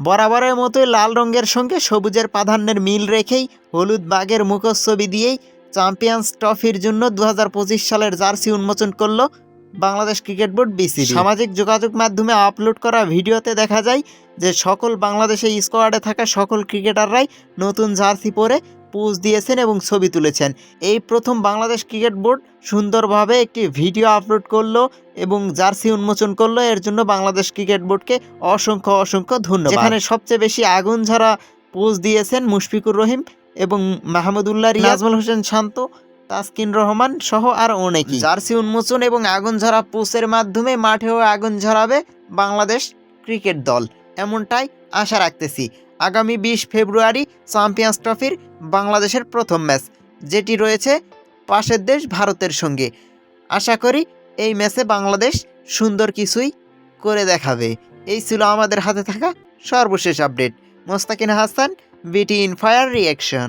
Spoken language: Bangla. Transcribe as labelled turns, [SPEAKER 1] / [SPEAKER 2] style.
[SPEAKER 1] বরাবরের মতোই লাল রঙের সঙ্গে সবুজের প্রাধান্যের মিল রেখেই হলুদ বাঘের মুখচ্ছবি দিয়েই চ্যাম্পিয়ন্স ট্রফির জন্য দু হাজার পঁচিশ সালের জার্সি উন্মোচন করল বাংলাদেশ ক্রিকেট বোর্ড বিসি সামাজিক যোগাযোগ মাধ্যমে আপলোড করা ভিডিওতে দেখা যায় যে সকল বাংলাদেশে স্কোয়াডে থাকা সকল ক্রিকেটাররাই নতুন জার্সি পরে পোজ দিয়েছেন এবং ছবি তুলেছেন। এই প্রথম বাংলাদেশ ক্রিকেট বোর্ড সুন্দরভাবে একটি ভিডিও আপলোড করল এবং জার্সি উন্মোচন করল। এর জন্য বাংলাদেশ ক্রিকেট বোর্ডকে অসংখ্য অসংখ্য ধন্যবাদ। এখানে সবচেয়ে বেশি আগুন ঝরা পোজ দিয়েছেন মুশফিকুর রহিম এবং মাহমুদুল্লাহ রিয়াজমুল হোসেন শান্ত তাসকিন রহমান সহ আর অনেকেই। জার্সি উন্মোচন এবং আগুন ঝরা পোস্টের মাধ্যমে মাঠেও আগুন ঝরাবে বাংলাদেশ ক্রিকেট দল। এমনটাই আশা রাখতেছি। আগামী বিশ ফেব্রুয়ারি চ্যাম্পিয়ন্স ট্রফির বাংলাদেশের প্রথম ম্যাচ, যেটি রয়েছে পাশের দেশ ভারতের সঙ্গে। আশা করি এই ম্যাচে বাংলাদেশ সুন্দর কিছুই করে দেখাবে। এই ছিল আমাদের হাতে থাকা সর্বশেষ আপডেট। মোস্তাকিন হাসান, বিটি ইনফায়ার রিয়াকশন